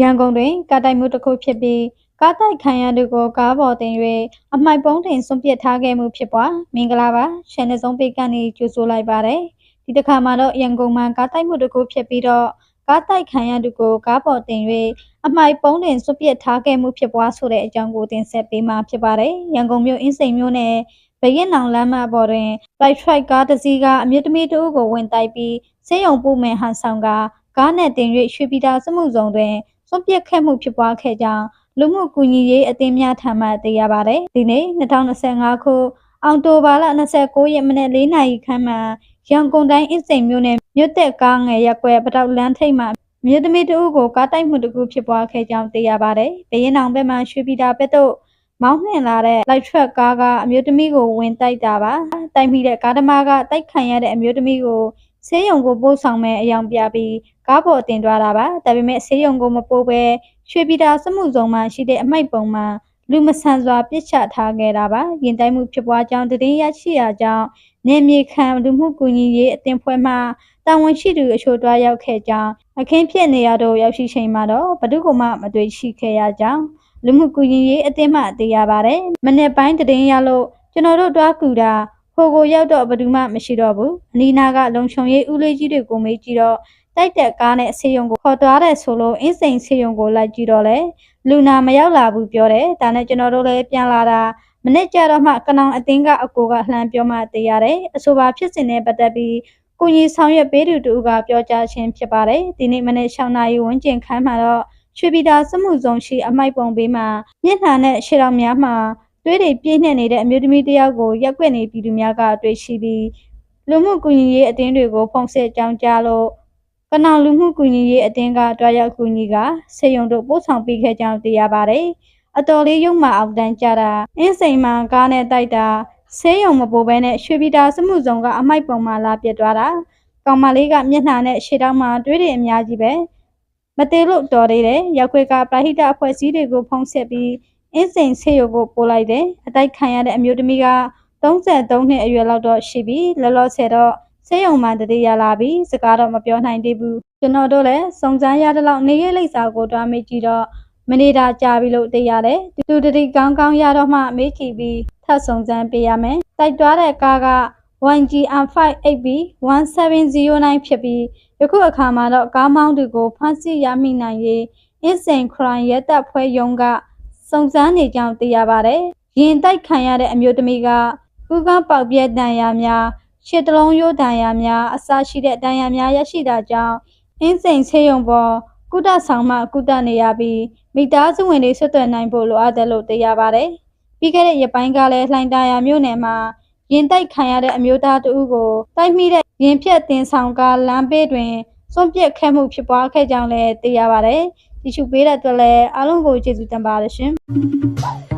ရန်ကုန်တွင်ကားတိုက်မှုတစ်ခုဖြစ်ပြီးကားတိုက်ခံရသူကိုကားပေါ်တင်၍အမိုက်ပုံးတင်ဆွန့်ပစ်ထားခဲ့မှုဖြစ်ပွားမင်္ဂလာပါရှန်နစုံပေကနေကြိုဆိုလိုက်ပါတယ်ဒီတစ်ခါမှာတော့ရန်ကုန်မှာကားတိုက်မှုတစ်ခုဖြစ်ပြီးတော့ကားတိုက်ခံရသူကိုကားပေါ်တင်၍အမိုက်ပုံးတင်ဆွန့်ပစ်ထားခဲ့မှုဖြစ်ပွားဆိုတဲ့အကြောင်းကိုတင်ဆက်ပေးမှာဖြစ်ပါတယ်ရန်ကုန်မြို့အင်းစိန်မြို့နယ်ဘရင်နောင်လမ်းမပေါ်တွင် light track ကားတစ်စီးကအမြင့်တမီတူကိုဝင်တိုက်ပြီးဆေးရုံပို့မယ်ဟန်ဆောင်ကကားနဲ့တင်၍ရွှေပြည်သာစမှုဇုံတွင် စွန့်ပစ်ခဲ့မှုဖြစ်ပွားခဲ့ကြောင်းလူမှုကူညီရေးအသင်းများထံမှသိရပါတယ်။ဒီနေ့2025ခုအောက်တိုဘာလ29ရက်မနေ့4နာရီခန့်မှာရန်ကုန်တိုင်းအင်းစိန်မြို့နယ်မြို့သက်ကားငယ်ရပ်ကွက်ပတောက်လန်းထိပ်မှာမြို့သမီးတဦးကိုကားတိုက်မှုတစ်ခုဖြစ်ပွားခဲ့ကြောင်းသိရပါတယ်။ဘရင်အောင်ဘက်မှရွှေပြည်သာဘက်သို့မောင်းနှင်လာတဲ့ light truck ကားကအမျိုးသမီးကိုဝင်တိုက်တာပါ။တိုက်မိတဲ့ကားသမားကတိုက်ခံရတဲ့အမျိုးသမီးကို ဆေးရုံကိုပို့ဆောင်မဲ့အယောင်ပြပြီးကားပေါ်တင်သွားတာပါဒါပေမဲ့ဆေးရုံကိုမပို့ပဲရွှေပြည်သာစမှုဇုံမှာရှိတဲ့အမိုက်ပုံမှာလူမဆန်စွာပြစ်ချထားခဲ့တာပါရင်တိုက်မှုဖြစ်ပွားကြောင်းသတင်းရရှိရာကြောင့်နေမြေခံလူမှုကူညီရေးအသင်းဖွဲ့မှတာဝန်ရှိသူအချို့တွားရောက်ခဲ့ကြောင်းအခင်းဖြစ်နေရတော့ရောက်ရှိချိန်မှာတော့ဘဒုကမှမတွေ့ရှိခဲ့ရကြောင်းလူမှုကူညီရေးအသင်းမှသိရပါတယ်မနေ့ပိုင်းသတင်းရလို့ကျွန်တော်တို့တွားကူတာ ဟိုကိုရောက်တော့ဘယ်သူမှမရှိတော့ဘူးအနီးနားကလုံခြုံရေးဦးလေးကြီးတွေကိုမေးကြည့်တော့တိုက်တဲ့ကားနဲ့ဆေးရုံကိုခေါ်သွားတယ်ဆိုလို့အင်းစိန်ဆေးရုံကိုလိုက်ကြည့်တော့လေလူနာမရောက်လာဘူးပြောတယ်ဒါနဲ့ကျွန်တော်တို့လည်းပြန်လာတာမနေ့ကျတော့မှကနောင်အတင်းကအကိုကလှမ်းပြောမှသိရတယ်အဆိုပါဖြစ်စဉ်နဲ့ပတ်သက်ပြီးကိုကြီးဆောင်ရွက်ပေးသူတူကပြောကြားခြင်းဖြစ်ပါတယ်ဒီနေ့မနေ့6နာရီဝန်းကျင်ခန်းမှာတော့ရွှေပြည်သာစမှုဇုံရှိအမိုက်ပုံဘေးမှာမျက်နှာနဲ့ရှေ့တော်များမှာ သွေးတွေပြည့်နှက်နေတဲ့အမျိုးသမီးတစ်ယောက်ကိုရက်ွက်နေပြည်သူများကတွေ့ရှိပြီးလူမှုကူညီရေးအသင်းတွေကိုဖုန်းဆက်ကြောင်းကြားလို့ကနောင်လူမှုကူညီရေးအသင်းကတွားရောက်ကူညီကဆေးရုံတို့ပို့ဆောင်ပေးခဲ့ကြောင်းသိရပါတယ်။အတော်လေးရုံမှအောက်တန်းကြတာအင်းစိန်မှာကားနဲ့တိုက်တာဆေးရုံမပို့ဘဲနဲ့ရွှေပြည်သာစမှုဇုံကအမိုက်ပုံမှာလာပြစ်သွားတာ။ကောင်မလေးကမျက်နှာနဲ့ရှေ့တောင်းမှာတွေးတွေအများကြီးပဲမသေးလို့တော်သေးတယ်။ရောက်ခွေကပရာဟိတအဖွဲ့အစည်းတွေကိုဖုန်းဆက်ပြီး အင်းစိန်ဆေးရုံကိုပို့လိုက်တယ်။အတိုက်ခံရတဲ့အမျိုးသမီးက33နှစ်အရွယ်လောက်တော့ရှိပြီ။လောလောဆယ်တော့ဆေးရုံမှာတတိယလာပြီ။စကားတော့မပြောနိုင်သေးဘူး။ကျွန်တော်တို့လည်းစုံစမ်းရတဲ့လောက်နေရလိမ့်စာကိုတွားမေးကြည့်တော့မနေတာကြာပြီလို့သိရတယ်။သူတတိကောင်းကောင်းရတော့မှမေးကြည့်ပြီးထပ်စုံစမ်းပေးရမယ်။တိုက်သွားတဲ့ကားက 1GM58B 1709 ဖြစ်ပြီးယခုအခါမှာတော့ကားမောင်းသူကိုဖမ်းဆီးရမိနိုင်ရေးအင်းစိန်ခရိုင်ရဲတပ်ဖွဲ့ရုံးက စုံစမ်းနေကြောင်းသိရပါတယ်။ရင်တိုက်ခံရတဲ့အမျိုးသမီးကကူကပေါက်ပြဲတန်ရာများရှစ်တလုံးရိုးတန်ရာများအစရှိတဲ့တန်ရာများရရှိတာကြောင့်အင်းစိန်ဆေးရုံပေါ်ကုသဆောင်မှကုသနေရပြီးမိသားစုဝင်တွေဆွတ်သွယ်နိုင်ဖို့လိုအပ်တယ်လို့သိရပါတယ်။ပြီးခဲ့တဲ့ရက်ပိုင်းကလည်းလှိုင်သာယာမြို့နယ်မှာရင်တိုက်ခံရတဲ့အမျိုးသားတဦးကိုတိုက်မိတဲ့ရင်ဖြတ်တင်ဆောင်ကလမ်းဘေးတွင်စွန့်ပစ်ခဲ့မှုဖြစ်ပွားခဲ့ကြောင်းလည်းသိရပါတယ်။ဒီ ရှုပေးတဲ့အတွက်လည်းအားလုံးကိုကျေးဇူးတင်ပါတယ်ရှင်။